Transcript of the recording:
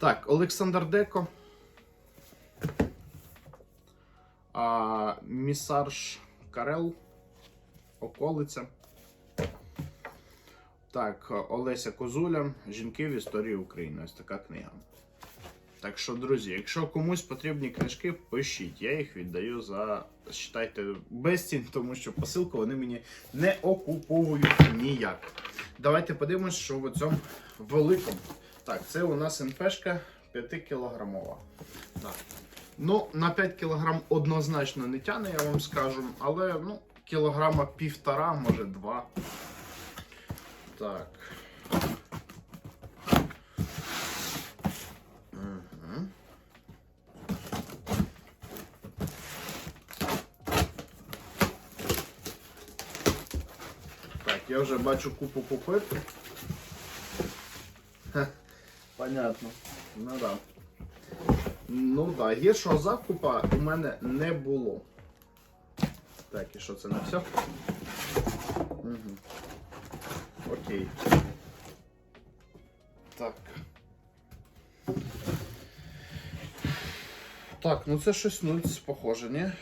Так, Олександр Деко. А, Місарш Карел. Околиця. Так, Олеся Козуля. Жінки в історії України. Ось така книга. Так що, друзі, якщо комусь потрібні книжки, пишіть. Я їх віддаю за, считайте, безцінь, тому що посилку вони мені не окуповують ніяк. Давайте подивимось, що в цьому великому. Так, це у нас НПшка 5 кілограмова. Так. Ну, на 5 кілограм однозначно не тяне, я вам скажу, але ну, кілограма півтора, може два. Так. Угу. Так, я вже бачу купу купив. Понятно. Ну да. Ну да, гіршого закупа у мене не було. Так, і що це не все? Угу. Окей. Так. Так, ну це щось нульц, похоже, ні?